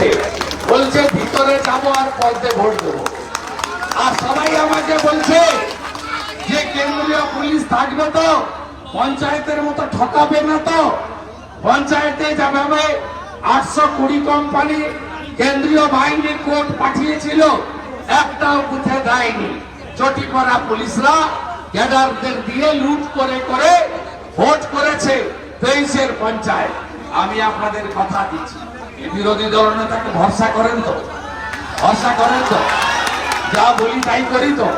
করছে বলছে, ভিতরে যাব আর পদে ভোট দেবো। আর সবাই আমাকে বলছে, যে কেন্দ্রীয় পুলিশ থাকবে তো, পঞ্চায়েতের মতো ঠকাবে না তো। পঞ্চায়েতে যাবে আটশো কুড়ি কোম্পানি কেন্দ্রীয় বাহিনীর কোর্ট পাঠিয়েছিল, একটাও বুথে দেয়নি। চটি করা পুলিশরা ক্যাডারদের দিয়ে লুট করে করে ভোট করেছে তেইশের পঞ্চায়েত। আমি আপনাদের কথা দিচ্ছি। বিরোধী দলনেতাকে ভরসা করেন তো? ভরসা করেন তো? যা বলি তাই করি তো?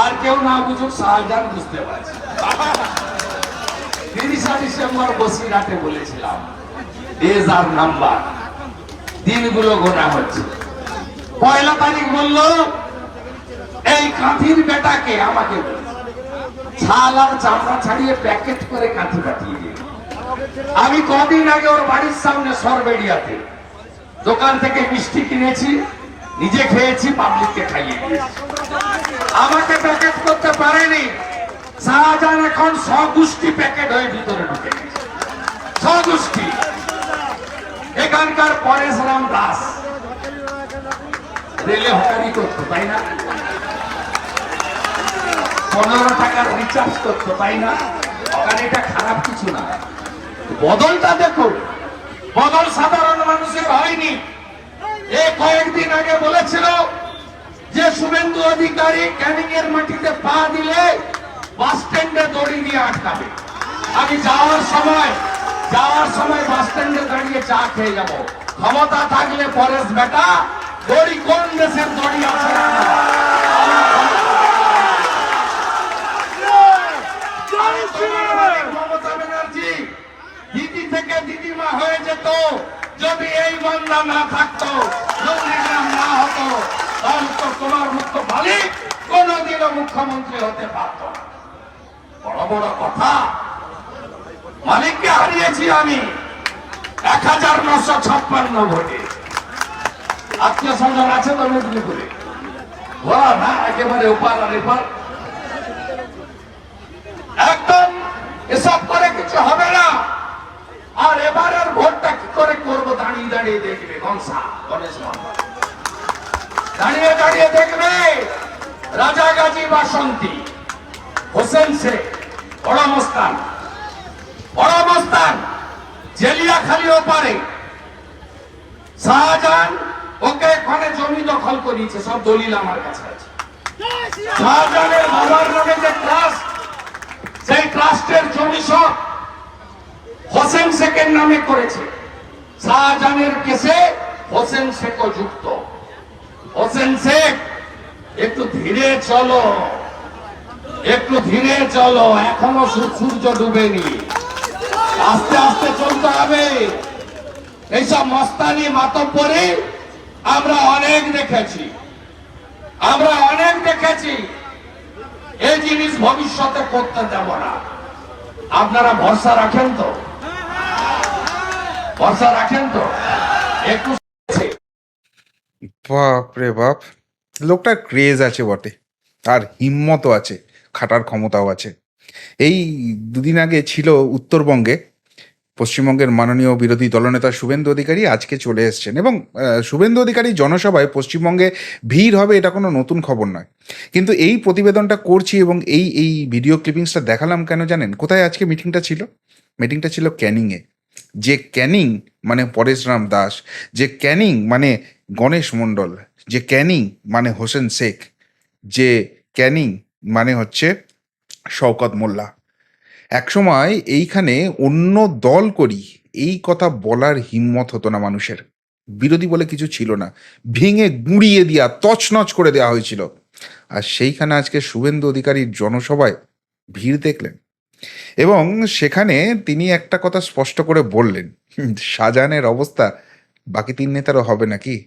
আর কেউ না বুঝুক, শাহজাহান বুঝতে পারছি। তিরিশা ডিসেম্বর বসিরহাটে বলেছিলাম ডেজ আর নাম্বার দিনগুলো গোনা হচ্ছে। পয়লা তারিখ বলল, এই কাঁথির বেটাকে আমাকে। ছাল আর চামড়া ছাড়িয়ে প্যাকেট করে কাঁথি পাঠিয়ে দিল আমি কদিন আগে ওর বাড়ির সামনে সরবেড়িয়াতে দোকান থেকে মিষ্টি কিনেছি, নিজে খেয়েছি, পাবলিককে খাইয়ে আমাকে প্যাকেট করতে পারেনি। শাহজাহান এখন স্বগোষ্ঠী প্যাকেট হয়ে ভিতরে ঢুকে স্বগোষ্ঠী এখানকার পরেশরাম দাস। রেলে হকারি করতো, তাই না? পনেরো টাকার রিচার্জ করতো, তাই না? হকারিটা খারাপ কিছু না। বদলটা দেখুন বদল সাধারণ মানুষের হয়নি। এ কয়েকদিন আগে বলেছিল যে শুভেন্দু অধিকারী ক্যানিং এর মাটিতে পা দিলে বাস স্ট্যান্ডে দড়ি নিয়ে আটকাবে। আমি যাওয়ার সময় যাওয়ার সময় বাস স্ট্যান্ডে দাঁড়িয়ে চা খেয়ে যাব। ক্ষমতা থাকলে পরেশ বেটা, দড়ি কোন দেশের দড়ি আছে মমতা ব্যানার্জি দিদি থেকে দিদিমা হয়ে যেত যদি এই বাংলা না থাকতো নন্দীগ্রাম না হতো, তাহলে তো তোমার মুখ্য মালিক কোনদিনও মুখ্যমন্ত্রী হতে পারত বড় বড় কথা। মালিককে হারিয়েছি আমি। এক হাজার নশো ছাপ্পান্ন ভোটে। আত্মীয় স্বজন আছে তো মেদিনীপুরে? বলা না, একেবারে ওপার আর এপার। একদম এসব করে কিছু হবে না। আর এবারের ভোটটা কি করে করব দাঁড়িয়ে দাঁড়িয়ে দেখবে কনসা গণেশ দাঁড়িয়ে দাঁড়িয়ে দেখবে রাজা গাজী বাসন্তী, হোসেন শেখ, বড় মস্তান। বড় মস্তান জেলিয়া খালি ওপারে। শাহজাহান, ওকে ওখানে জমি দখল করিয়েছে, সব দলিল আমার কাছে আছে। শাহজাহানের বাবার নামে যে ট্রাস্ট সেই ট্রাস্টের জমি সব হোসেন শেখের নামে করেছে। শাহজাহানের কেসে হোসেন শেখও যুক্ত। হোসেন শেখ, একটু ধীরে চলো। একটু ধীরে চলো, এখনও সূর্য ডুবেনি। আস্তে আস্তে চলতে হবে। এইসব মস্তানি মাতব্বরে আমরা অনেক দেখেছি। আমরা অনেক দেখেছি। এই জিনিস ভবিষ্যতে করতে দেব না। আপনারা ভরসা রাখেন তো। ভরসা রাখেন তো। একটু বাপ রে বাপ। লোকটার ক্রেজ আছে বটে। আর হিম্মতও আছে, খাটার ক্ষমতাও আছে। এই দুদিন আগে ছিল উত্তরবঙ্গে। পশ্চিমবঙ্গের মাননীয় বিরোধী দলনেতা শুভেন্দু অধিকারী আজকে চলে এসছেন এবং শুভেন্দু অধিকারী জনসভায় পশ্চিমবঙ্গে ভিড় হবে এটা কোনো নতুন খবর নয়। কিন্তু এই প্রতিবেদনটা করছি এবং এই এই ভিডিও ক্লিপিংসটা দেখালাম কেন জানেন? কোথায় আজকে মিটিংটা ছিল? মিটিংটা ছিল ক্যানিংয়ে। যে ক্যানিং মানে পরেশরাম দাস, যে ক্যানিং মানে গণেশ মণ্ডল, যে ক্যানিং মানে হোসেন শেখ, যে ক্যানিং মানে হচ্ছে শওকত মোল্লা। একসময় এইখানে অন্য দল করি, এই কথা বলার হিম্মত হতো না মানুষের। বিরোধী বলে কিছু ছিল না। ভেঙে গুঁড়িয়ে দেওয়া তছনছ করে দেওয়া হয়েছিল। আর সেইখানে আজকে শুভেন্দু অধিকারীর জনসভায় ভিড় দেখলেন। এবং সেখানে তিনি একটা কথা স্পষ্ট করে বললেন শাহজাহানের অবস্থা বাকি তিন নেতারও হবে নাকি?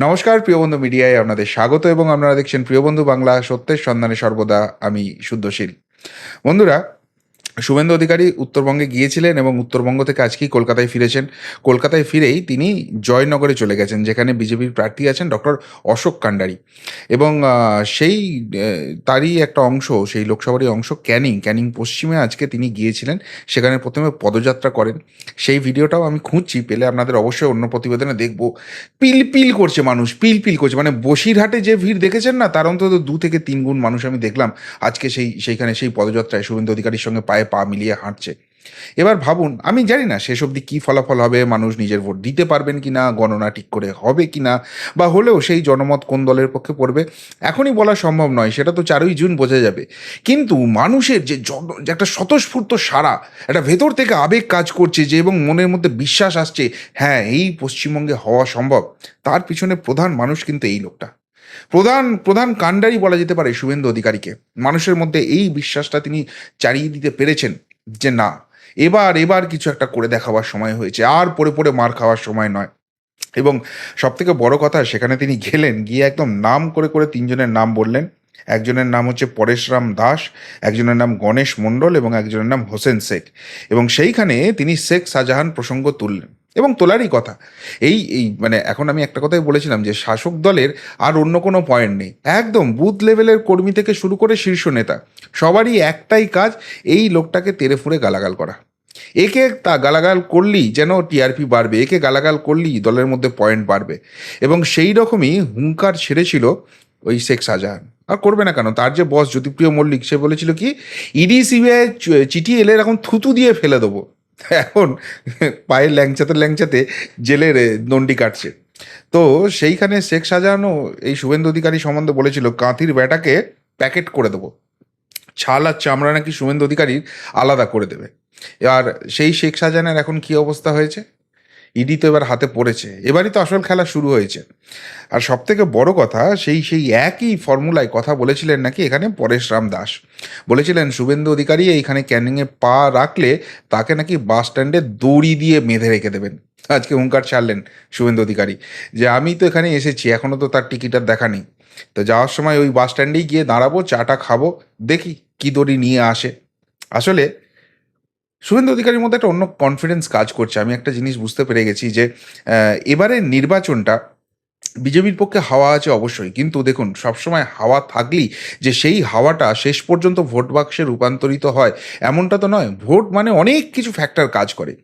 নমস্কার, প্রিয় বন্ধু মিডিয়ায় আপনাদের স্বাগত এবং আপনারা দেখছেন প্রিয় বন্ধু বাংলা সত্যের সন্ধানে সর্বদা আমি শুদ্ধশীল। বন্ধুরা শুভেন্দু অধিকারী উত্তরবঙ্গে গিয়েছিলেন এবং উত্তরবঙ্গ থেকে আজকেই কলকাতায় ফিরেছেন। কলকাতায় ফিরেই তিনি জয়নগরে চলে গেছেন, যেখানে বিজেপির প্রার্থী আছেন ডক্টর অশোক কান্ডারি। এবং সেই তারই একটা অংশ, সেই লোকসভারই অংশ ক্যানিং। ক্যানিং পশ্চিমে আজকে তিনি গিয়েছিলেন, সেখানে প্রথমে পদযাত্রা করেন। সেই ভিডিওটাও আমি খুঁজছি, পেলে আপনাদের অবশ্যই অন্য প্রতিবেদনে দেখব। পিল পিল করছে মানুষ, পিল পিল করছে। মানে বসিরহাটে যে ভিড় দেখেছেন না, তার অন্তত দু থেকে তিন গুণ মানুষ আমি দেখলাম আজকে সেই, সেইখানে সেই পদযাত্রায় শুভেন্দু অধিকারীর সঙ্গে পায়ে পা মিলিয়ে হাঁটছে। এবার ভাবুন, আমি জানি না শেষ অবধি কী ফলাফল হবে, মানুষ নিজের ভোট দিতে পারবেন কি না গণনা ঠিক করে হবে কি না বা হলেও সেই জনমত কোন দলের পক্ষে পড়বে, এখনই বলা সম্ভব নয়, সেটা তো চারই জুন বোঝা যাবে। কিন্তু মানুষের যে একটা স্বতঃস্ফূর্ত সারা একটা ভেতর থেকে আবেগ কাজ করছে যে এবং মনের মধ্যে বিশ্বাস আসছে হ্যাঁ এই পশ্চিমবঙ্গে হওয়া সম্ভব। তার পিছনে প্রধান মানুষ কিন্তু এই লোকটা। প্রধান প্রধান কাণ্ডারি বলা যেতে পারে শুভেন্দু অধিকারীকে। মানুষের মধ্যে এই বিশ্বাসটা তিনি চালিয়ে দিতে পেরেছেন যে না, এবার এবার কিছু একটা করে দেখাবার সময় হয়েছে। আর পড়ে পড়ে মার খাওয়ার সময় নয়। এবং সব থেকে বড় কথা, সেখানে তিনি গেলেন, গিয়ে একদম নাম করে করে তিনজনের নাম বললেন। একজনের নাম হচ্ছে পরেশরাম দাস, একজনের নাম গণেশ মণ্ডল এবং একজনের নাম হোসেন শেখ। এবং সেইখানে তিনি শেখ শাহজাহান প্রসঙ্গ তুললেন। এবং তোলারই কথা। এই এই মানে এখন আমি একটা কথাই বলেছিলাম যে শাসক দলের আর অন্য কোনো পয়েন্ট নেই। একদম বুথ লেভেলের কর্মী থেকে শুরু করে শীর্ষ নেতা, সবারই একটাই কাজ এই লোকটাকে তেরে ফুঁড়ে গালাগাল করা। একে তা গালাগাল করলেই যেন টিআরপি বাড়বে, একে গালাগাল করলেই দলের মধ্যে পয়েন্ট বাড়বে। এবং সেই রকমই হুঙ্কার ছেড়েছিল ওই শেখ শাহজাহান। আর করবে না কেন? তার যে বস জ্যোতিপ্রিয় মল্লিক, সে বলেছিল কি, ইডি সিবিআই চিঠি এলে এখন থুতু দিয়ে ফেলে দেবো। এখন পায়ের ল্যাংচাতে ল্যাংচাতে জেলের দণ্ডি কাটছে। তো সেইখানে শেখ সাজানো এই শুভেন্দু অধিকারী সম্বন্ধে বলেছিল, কাঁথির ব্যাটাকে প্যাকেট করে দেবো। ছাল আর চামড়া নাকি শুভেন্দু অধিকারীর আলাদা করে দেবে। আর সেই শেখ শাহজাহানের এখন কি অবস্থা হয়েছে? ইডি তো এবার হাতে পড়েছে। এবারই তো আসল খেলা শুরু হয়েছে। আর সব থেকে বড় কথা, সেই সেই একই ফর্মুলায় কথা বলেছিলেন নাকি এখানে পরেশ রাম দাস। বলেছিলেন, শুভেন্দু অধিকারী এইখানে ক্যানিংয়ে পা রাখলে তাকে নাকি বাস স্ট্যান্ডে দড়ি দিয়ে বেঁধে রেখে দেবেন। আজকে হুঙ্কার ছাড়লেন শুভেন্দু অধিকারী। যে আমি তো এখানে এসেছি এখনও তো তার টিকিট আর দেখা নেই। তো যাওয়ার সময় ওই বাস স্ট্যান্ডেই গিয়ে দাঁড়াবো চাটা খাব, দেখি কি দড়ি নিয়ে আসে। আসলে শুভেন্দু অধিকারীর মধ্যে একটা অন্য কনফিডেন্স কাজ করছে। আমি একটা জিনিস বুঝতে পেরে গেছি যে এবারে নির্বাচনটা বিজেপির পক্ষে হাওয়া আছে অবশ্যই। কিন্তু দেখুন, সবসময় হাওয়া থাকলেই যে সেই হাওয়াটা শেষ পর্যন্ত ভোট বাক্সে রূপান্তরিত হয়, এমনটা তো নয়। ভোট মানে অনেক কিছু ফ্যাক্টর কাজ করে।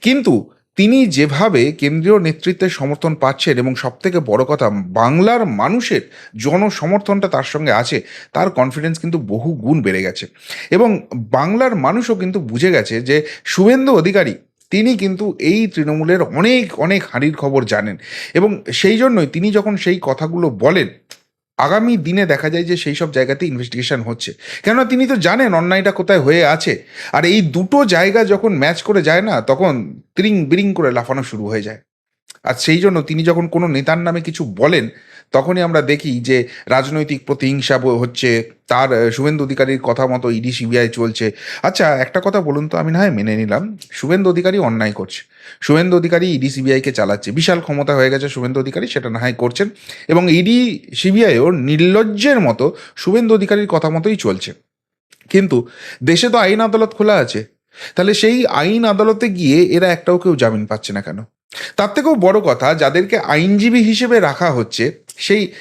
কিন্তু তিনি যেভাবে কেন্দ্রীয় নেতৃত্বের সমর্থন পাচ্ছেন এবং সবথেকে বড় কথা, বাংলার মানুষের জনসমর্থনটা তার সঙ্গে আছে, তার কনফিডেন্স কিন্তু বহু গুণ বেড়ে গেছে। এবং বাংলার মানুষও কিন্তু বুঝে গেছে যে শুভেন্দু অধিকারী, তিনি কিন্তু এই তৃণমূলের অনেক অনেক হাঁড়ির খবর জানেন। এবং সেই জন্যই তিনি যখন সেই কথাগুলো বলেন আগামী দিনে দেখা যায় যে সেই সব জায়গাতে ইনভেস্টিগেশন হচ্ছে। কেননা তিনি তো জানেন অন্যায়টা কোথায় হয়ে আছে। আর এই দুটো জায়গা যখন ম্যাচ করে যায় না, তখন ত্রিং বিরিং করে লাফানো শুরু হয়ে যায়। আর সেই জন্য তিনি যখন কোনো নেতার নামে কিছু বলেন তখনই আমরা দেখি যে রাজনৈতিক প্রতিহিংসা হচ্ছে তার শুভেন্দু অধিকারীর কথা মতো ইডি, সিবিআই চলছে। আচ্ছা একটা কথা বলুন তো, আমি না হয় মেনে নিলাম, শুভেন্দু অধিকারী অন্যায় করছে। শুভেন্দু অধিকারী ইডি, সিবিআইকে চালাচ্ছে। বিশাল ক্ষমতা হয়ে গেছে শুভেন্দু অধিকারী, সেটা না হয় করছেন। এবং ইডি, সিবিআইও নির্লজ্জের মতো শুভেন্দু অধিকারীর কথা মতোই চলছে। কিন্তু দেশে তো আইন আদালত খোলা আছে। তাহলে সেই আইন আদালতে গিয়ে এরা একটাও কেউ জামিন পাচ্ছে না কেন? তার থেকেও বড় কথা, যাদেরকে আইনজীবী হিসেবে রাখা হচ্ছে সেই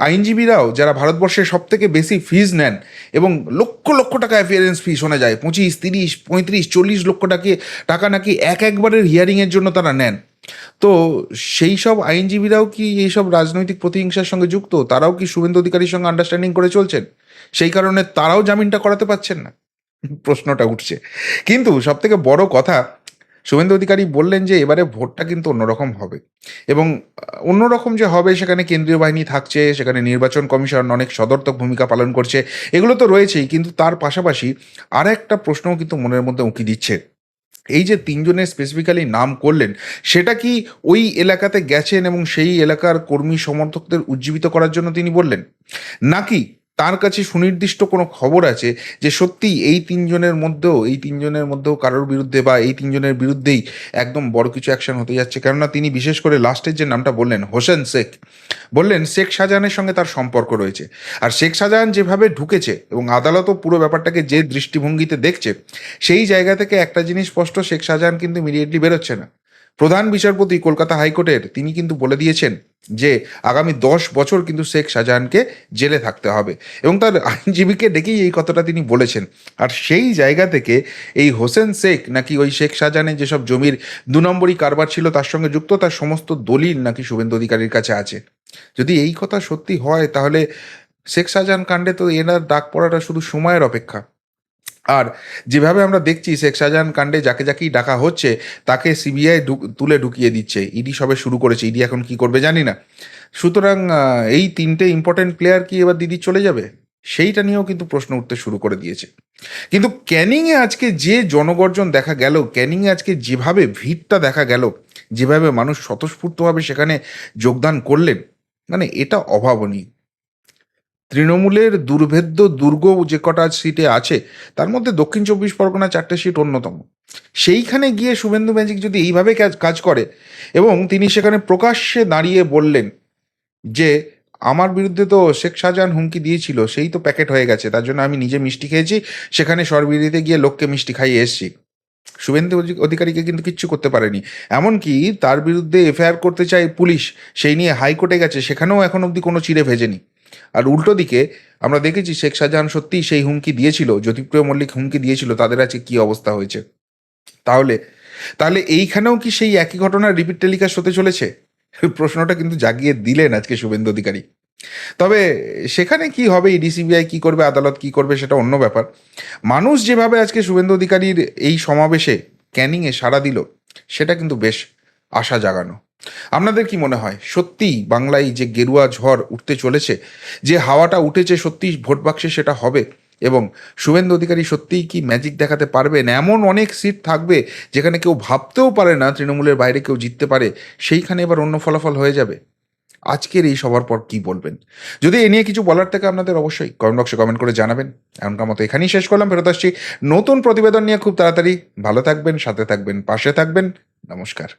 আইনজীবীরাও যারা ভারতবর্ষে সব থেকে বেশি ফিজ নেন এবং লক্ষ লক্ষ টাকা অ্যাপিয়ারেন্স ফি শোনা যায়, পঁচিশ, তিরিশ, পঁয়ত্রিশ, চল্লিশ লক্ষ টাকা টাকা নাকি এক একবারের হিয়ারিংয়ের জন্য তারা নেন। তো সেই সব আইনজীবীরাও কি এইসব রাজনৈতিক প্রতিহিংসার সঙ্গে যুক্ত? তারাও কি শুভেন্দু অধিকারীর সঙ্গে আন্ডারস্ট্যান্ডিং করে চলছেন? সেই কারণে তারাও জামিনটা করাতে পারছেন না? প্রশ্নটা উঠছে। কিন্তু সব থেকে বড় কথা শুভেন্দু অধিকারী বললেন যে এবারে ভোটটা কিন্তু অন্যরকম হবে। এবং অন্যরকম যে হবে সেখানে কেন্দ্রীয় বাহিনী থাকছে, সেখানে নির্বাচন কমিশন অনেক সদর্থক ভূমিকা পালন করছে, এগুলো তো রয়েছেই, কিন্তু তার পাশাপাশি আর একটা প্রশ্নও কিন্তু মনের মধ্যে উঁকি দিচ্ছে। এই যে তিনজনের স্পেসিফিক্যালি নাম করলেন, সেটা কি ওই এলাকাতে গেছেন এবং সেই এলাকার কর্মী সমর্থকদের উজ্জীবিত করার জন্য তিনি বললেন? নাকি তার কাছে সুনির্দিষ্ট কোনো খবর আছে যে সত্যি এই তিনজনের মধ্যেও, এই তিনজনের মধ্যেও কারোর বিরুদ্ধে বা এই তিনজনের বিরুদ্ধেই একদম বড় কিছু অ্যাকশন হতে যাচ্ছে? কেননা তিনি বিশেষ করে লাস্টের যে নামটা বললেন, হোসেন শেখ, বললেন শেখ শাহজাহানের সঙ্গে তার সম্পর্ক রয়েছে। আর শেখ শাহজাহান যেভাবে ঢুকেছে এবং আদালতও পুরো ব্যাপারটাকে যে দৃষ্টিভঙ্গিতে দেখছে, সেই জায়গা থেকে একটা জিনিস স্পষ্ট, শেখ শাহজাহান কিন্তু ইমিডিয়েটলি বেরোচ্ছে না। প্রধান বিচারপতি কলকাতা হাইকোর্টের, তিনি কিন্তু বলে দিয়েছেন যে আগামী দশ বছর কিন্তু শেখ শাহজাহানকে জেলে থাকতে হবে। এবং তার আইনজীবীকে ডেকেই এই কথাটা তিনি বলেছেন। আর সেই জায়গা থেকে এই হোসেন শেখ নাকি ওই শেখ শাহজাহানের যেসব জমির দু নম্বরই কারবার ছিল, তার সঙ্গে যুক্ত, তার সমস্ত দলিল নাকি শুভেন্দু অধিকারীর কাছে আছে। যদি এই কথা সত্যি হয়, তাহলে শেখ শাহজাহান কাণ্ডে তো এনার ডাক পড়াটা শুধু সময়ের অপেক্ষা। আর যেভাবে আমরা দেখছি, শেখ শাহজাহান কাণ্ডে যাকে যাকেই ডাকা হচ্ছে, তাকে সিবিআই তুলে ঢুকিয়ে দিচ্ছে। ইডি সবে শুরু করেছে। ইডি এখন কি করবে জানি না। সুতরাং এই তিনটে ইম্পর্টেন্ট প্লেয়ার কি এবার দিদি চলে যাবে? সেইটা নিয়েও কিন্তু প্রশ্ন উঠতে শুরু করে দিয়েছে। কিন্তু ক্যানিংয়ে আজকে যে জনগর্জন দেখা গেল ক্যানিংয়ে আজকে যেভাবে ভিড়টা দেখা গেল, যেভাবে মানুষ স্বতঃস্ফূর্তভাবে সেখানে যোগদান করলেন মানে এটা অভাবনীয়। তৃণমূলের দুর্ভেদ্য দুর্গ যে কটা সিটে আছে, তার মধ্যে দক্ষিণ চব্বিশ পরগনা চারটে সিট অন্যতম। সেইখানে গিয়ে শুভেন্দু ম্যাজিক যদি এইভাবে কাজ করে এবং তিনি সেখানে প্রকাশ্যে দাঁড়িয়ে বললেন যে, আমার বিরুদ্ধে তো শেখ শাহজাহান হুমকি দিয়েছিল, সেই তো প্যাকেট হয়ে গেছে, তার জন্য আমি নিজে মিষ্টি খেয়েছি, সেখানে সরবিরিতে গিয়ে লোককে মিষ্টি খাইয়ে এসেছি। শুভেন্দু অধি- অধিকারীকে কিন্তু কিচ্ছু করতে পারেনি। এমনকি তার বিরুদ্ধে এফআইআর করতে চায় পুলিশ, সেই নিয়ে হাইকোর্টে গেছে, সেখানেও এখন অবধি কোনো চিড়ে ভেজেনি। আর উল্টো দিকে আমরা দেখেছি শেখ শাহজাহান সত্যিই সেই হুমকি দিয়েছিল, জ্যোতিপ্রিয় মল্লিক হুমকি দিয়েছিল, তাদের আজকে কি অবস্থা হয়েছে। তাহলে তাহলে এইখানেও কি সেই একই ঘটনার রিপিট টেলিকাস্ট হতে চলেছে? প্রশ্নটা কিন্তু জাগিয়ে দিলেন আজকে শুভেন্দু অধিকারী। তবে সেখানে কি হবে, ইডি, সিবিআই কি করবে, আদালত কি করবে সেটা অন্য ব্যাপার। মানুষ যেভাবে আজকে শুভেন্দু অধিকারীর এই সমাবেশে ক্যানিংয়ে সাড়া দিল, সেটা কিন্তু বেশ আশা জাগানো। আপনাদের কি মনে হয় সত্যিই বাংলায় যে গেরুয়া ঝড় উঠতে চলেছে, যে হাওয়াটা উঠেছে সত্যিই ভোট বাক্সে সেটা হবে? এবং শুভেন্দু অধিকারী সত্যিই কি ম্যাজিক দেখাতে পারবেন? এমন অনেক সিট থাকবে যেখানে কেউ ভাবতেও পারে না তৃণমূলের বাইরে কেউ জিততে পারে, সেইখানে এবার অন্য ফলাফল হয়ে যাবে। আজকের এই সবার পর কি বলবেন? যদি এ নিয়ে কিছু বলার থেকে আপনাদের অবশ্যই কমেন্ট বক্সে কমেন্ট করে জানাবেন। এমনকার মতো এখানেই শেষ করলাম, ফেরত আসছি নতুন প্রতিবেদন নিয়ে খুব তাড়াতাড়ি। ভালো থাকবেন, সাথে থাকবেন, পাশে থাকবেন। নমস্কার।